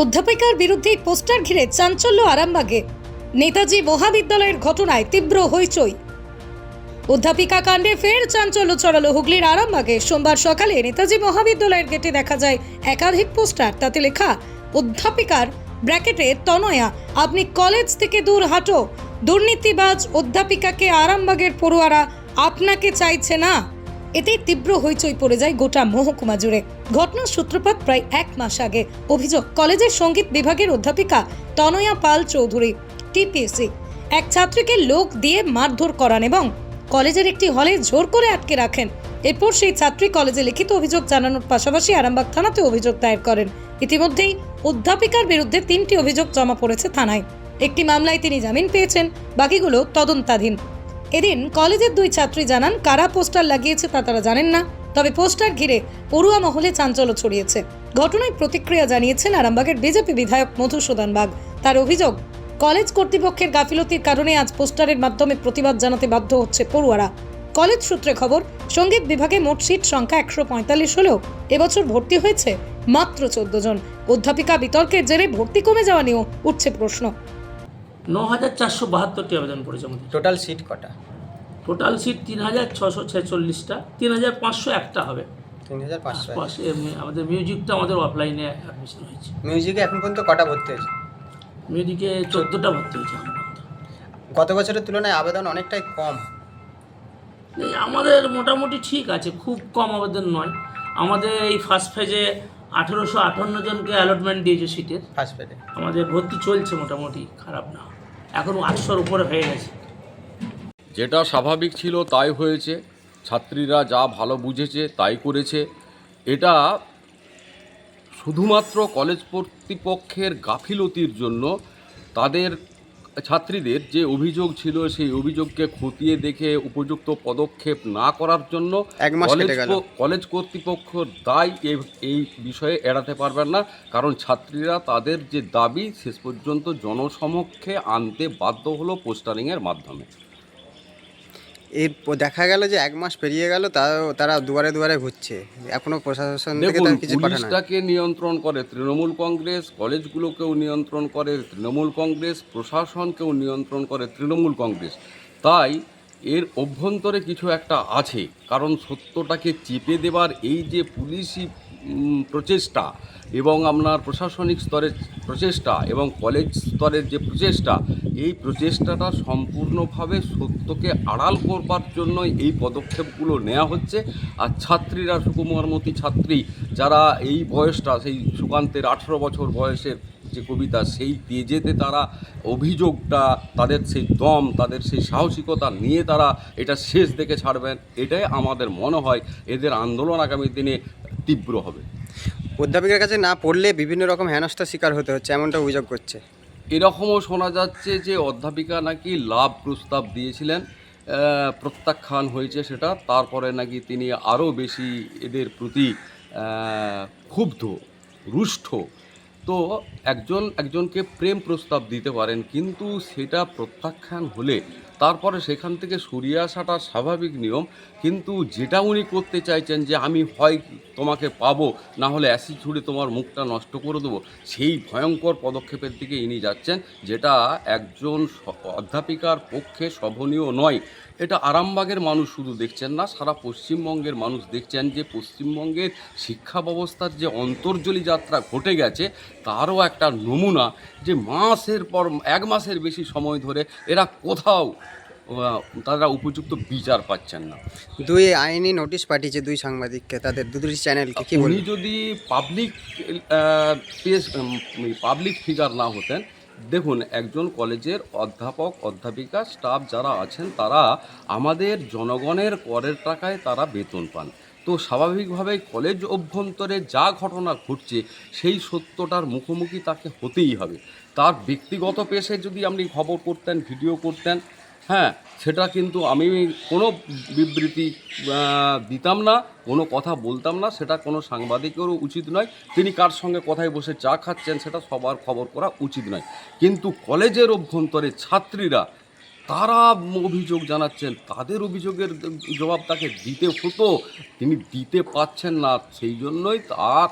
অধ্যাপিকার বিরুদ্ধে পোস্টার ঘিরে চাঞ্চল্য আরামবাগে। নেতাজি মহাবিদ্যালয়ের ঘটনায় তীব্র হইচই। অধ্যাপিকা কাণ্ডে ফের চাঞ্চল্য ছড়ালো হুগলির আরামবাগে। সোমবার সকালে নেতাজি মহাবিদ্যালয়ের গেটে দেখা যায় একাধিক পোস্টার, তাতে লেখা অধ্যাপিকার ব্র্যাকেটে তনয়া, আপনি কলেজ থেকে দূর হাঁটো। দুর্নীতিবাজ অধ্যাপিকাকে আরামবাগের পড়ুয়ারা আপনাকে চাইছে না। এতেই তীব্র হইচই পড়ে যায় গোটা মহকুমা জুড়ে। ঘটনার সূত্রপাত প্রায় এক মাস আগে। অভিযোগ, কলেজের সংগীত বিভাগের অধ্যাপিকা তনয়া পাল চৌধুরী, টিপিএসসি। এক ছাত্রীকে লোক দিয়ে মারধর করান এবং কলেজের একটি হলে জোর করে আটকে রাখেন। এরপর সেই ছাত্রী কলেজে লিখিত অভিযোগ জানানোর পাশাপাশি আরামবাগ থানাতে অভিযোগ দায়ের করেন। ইতিমধ্যেই অধ্যাপিকার বিরুদ্ধে তিনটি অভিযোগ জমা পড়েছে থানায়। একটি মামলায় তিনি জামিন পেয়েছেন, বাকিগুলো তদন্তাধীন। এদিন কলেজের দুই ছাত্রী জানান কারা পোস্টার লাগিয়েছে তা তারা জানেন না। তবে পোস্টার ঘিরে পড়ুয়া মহলে চাঞ্চল্য ছড়িয়েছে। ঘটনায় প্রতিক্রিয়া জানিয়েছেন আরামবাগের বিজেপি বিধায়ক মধুসূদন বাগ। তার অভিযোগ কলেজ কর্তৃপক্ষের গাফিলতির কারণে আজ পোস্টারের মাধ্যমে প্রতিবাদ জানাতে বাধ্য হচ্ছে পড়ুয়ারা। কলেজ সূত্রে খবর সংগীত বিভাগে মোট সিট সংখ্যা একশো পঁয়তাল্লিশ হলেও এবছর ভর্তি হয়েছে মাত্র চোদ্দ জন। অধ্যাপিকা বিতর্কের জেরে ভর্তি কমে যাওয়া নিয়েও উঠছে প্রশ্ন। ন হাজার চারশো বাহাত্তরটি আবেদন করেছে আমাদের টোটাল সিট কটা? টোটাল সিট তিন হাজার ছশো ছেচল্লিশটা তিন হাজার পাঁচশো একটা হবে। পাশে আমাদের মিউজিকটা আমাদের অফলাইনে অ্যাডমিশন হয়েছে। মিউজিকে এখন পর্যন্ত কটা ভর্তি হয়েছে? মিউজিকে চোদ্দোটা ভর্তি হয়েছে গত বছরের তুলনায় আবেদন অনেকটাই কম। আমাদের মোটামুটি ঠিক আছে খুব কম আবেদন নয়। আমাদের এই ফার্স্ট ফেজে আঠেরোশো আটান্ন জনকে অ্যালটমেন্ট দিয়েছে সিটের ফার্স্ট পেডে আমাদের ভর্তি চলছে মোটামুটি খারাপ না। এখন আটশোর উপরে হয়ে গেছে। যেটা স্বাভাবিক ছিল তাই হয়েছে। ছাত্রীরা যা ভালো বুঝেছে তাই করেছে। এটা শুধুমাত্র কলেজ কর্তৃপক্ষের গাফিলতির জন্য তাদের ছাত্রীদের যে অভিযোগ ছিল সেই অভিযোগকে খতিয়ে দেখে উপযুক্ত পদক্ষেপ না করার জন্য কলেজ কর্তৃপক্ষ দায় এই বিষয়ে এড়াতে পারবেন না। কারণ ছাত্রীরা তাদের যে দাবি শেষ পর্যন্ত জনসমক্ষে আনতে বাধ্য হলো পোস্টারিংয়ের মাধ্যমে। এর দেখা গেল যে এক মাস পেরিয়ে গেল তারা দুয়ারে দুয়ারে ঘুরছে। এখনও প্রশাসন থেকে তার কিছু পুলিশটাকে নিয়ন্ত্রণ করে তৃণমূল কংগ্রেস কলেজগুলোকেও নিয়ন্ত্রণ করে তৃণমূল কংগ্রেস প্রশাসনকেও নিয়ন্ত্রণ করে তৃণমূল কংগ্রেস। তাই এর অভ্যন্তরে কিছু একটা আছে কারণ সত্যটাকে চেপে দেবার এই যে পুলিশি প্রচেষ্টা এবং আপনার প্রশাসনিক স্তরের প্রচেষ্টা এবং কলেজ স্তরের যে প্রচেষ্টা, এই প্রচেষ্টাটা সম্পূর্ণভাবে সত্যকে আড়াল করবার জন্যই এই পদক্ষেপগুলো নেওয়া হচ্ছে। আর ছাত্রীরা সুকুমারমতি ছাত্রী, যারা এই বয়সটা, সেই সুকান্তের আঠেরো বছর বয়সের যে কবিতা, সেই তেজেতে তারা অভিযোগটা, তাদের সেই দম, তাদের সেই সাহসিকতা নিয়ে তারা এটা শেষ দেখে ছাড়বেন। এটাই আমাদের মনে হয় এদের আন্দোলন আগামী দিনে তীব্র হবে। অধ্যাপিকার কাছে না পড়লে বিভিন্ন রকম হেনস্থার শিকার হতে হচ্ছে এমনটা অভিযোগ করছে। এরকমও শোনা যাচ্ছে যে অধ্যাপিকা নাকি লাভ প্রস্তাব দিয়েছিলেন প্রত্যাখ্যান হয়েছে সেটা তারপরে নাকি তিনি আরও বেশি এদের প্রতি ক্ষুব্ধ রুষ্ট। তো একজন একজনকে প্রেম প্রস্তাব দিতে পারেন কিন্তু সেটা প্রত্যাখ্যান হলে তারপরে সেখান থেকে সরিয়ে আসাটা স্বাভাবিক নিয়ম। কিন্তু যেটা উনি করতে চাইছেন যে আমি হয় তোমাকে পাবো, না হলে অ্যাসিড ছুড়ে তোমার মুখটা নষ্ট করে দেবো, সেই ভয়ঙ্কর পদক্ষেপের দিকে ইনি যাচ্ছেন, যেটা একজন অধ্যাপিকার পক্ষে শোভনীয় নয়। এটা আরামবাগের মানুষ শুধু দেখছেন না, সারা পশ্চিমবঙ্গের মানুষ দেখছেন যে পশ্চিমবঙ্গের শিক্ষা ব্যবস্থার যে অন্তর্জলি যাত্রা ঘটে গেছে, তারও একটা নমুনা যে মাসের পর, এক মাসের বেশি সময় ধরে এরা কোথাও তারা উপযুক্ত বিচার পাচ্ছেন না। দুই আইনি নোটিশ পাঠিয়েছে দুই সাংবাদিককে তাদের দুটি চ্যানেলকে কি উনি যদি পাবলিক পেস পাবলিক ফিগার না হতেন দেখুন একজন কলেজের অধ্যাপক অধ্যাপিকা স্টাফ যারা আছেন তারা আমাদের জনগণের করের টাকায় তারা বেতন পান। তো স্বাভাবিকভাবেই কলেজ অভ্যন্তরে যা ঘটনা ঘটছে সেই সত্যটার মুখোমুখি তাকে হতেই হবে। তার ব্যক্তিগত পেশে যদি আপনি খবর করতেন ভিডিও করতেন হ্যাঁ সেটা কিন্তু আমি কোনো বিবৃতি দিতাম না, কোনো কথা বলতাম না, সেটা কোনো সাংবাদিকেরও উচিত নয়। তিনি কার সঙ্গে কথায় বসে চা খাচ্ছেন সেটা সবার খবর করা উচিত নয়। কিন্তু কলেজের অভ্যন্তরে ছাত্রীরা, তারা অভিযোগ জানাচ্ছেন, তাদের অভিযোগের জবাব তাকে দিতে হতো। তিনি দিতে পারছেন না, সেই জন্যই তার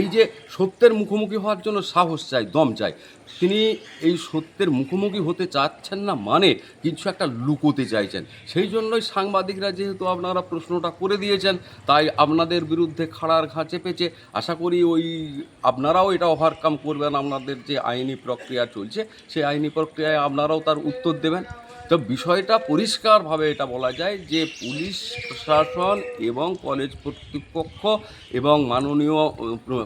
এই যে সত্যের মুখোমুখি হওয়ার জন্য সাহস চাই, দম চাই, তিনি এই সত্যের মুখোমুখি হতে চাচ্ছেন না মানে কিছু একটা লুকোতে চাইছেন। সেই জন্যই সাংবাদিকরা যেহেতু আপনারা প্রশ্নটা করে দিয়েছেন, তাই আপনাদের বিরুদ্ধে খাড়ার ঘা চেপেছে। আশা করি ওই আপনারাও এটা ওভারকাম করবেন, আপনাদের যে আইনি প্রক্রিয়া চলছে, সেই আইনি প্রক্রিয়ায় আপনারাও তার উত্তর দেবেন। তো বিষয়টা পরিষ্কারভাবে এটা বলা যায় যে পুলিশ প্রশাসন এবং কলেজ কর্তৃপক্ষ এবং মাননীয়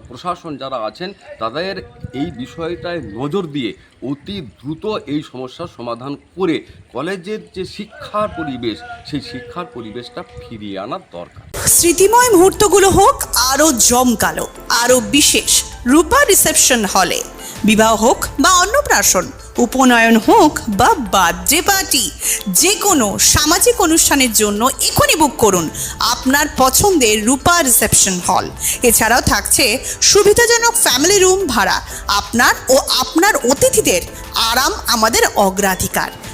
প্রশাসন যারা আছেন, তাদের এই বিষয়টায় নজর দিয়ে অতি দ্রুত এই সমস্যার সমাধান করে কলেজের যে শিক্ষার পরিবেশ, সেই শিক্ষার পরিবেশটা ফিরিয়ে আনার দরকার। স্মৃতিময় মুহূর্তগুলো হোক আরও জমকালো, আরও বিশেষ। রূপা রিসেপশন হলে। বিবাহ হোক বা অন্নপ্রাশন, উপনয়ন হোক বা বার্থডে পার্টি যে কোনো সামাজিক অনুষ্ঠানের জন্য এখনই বুক করুন আপনার পছন্দের রূপা রিসেপশন হল। এছাড়াও থাকছে সুবিধাজনক ফ্যামিলি রুম ভাড়া, আপনার ও আপনার অতিথিদের আরাম আমাদের অগ্রাধিকার।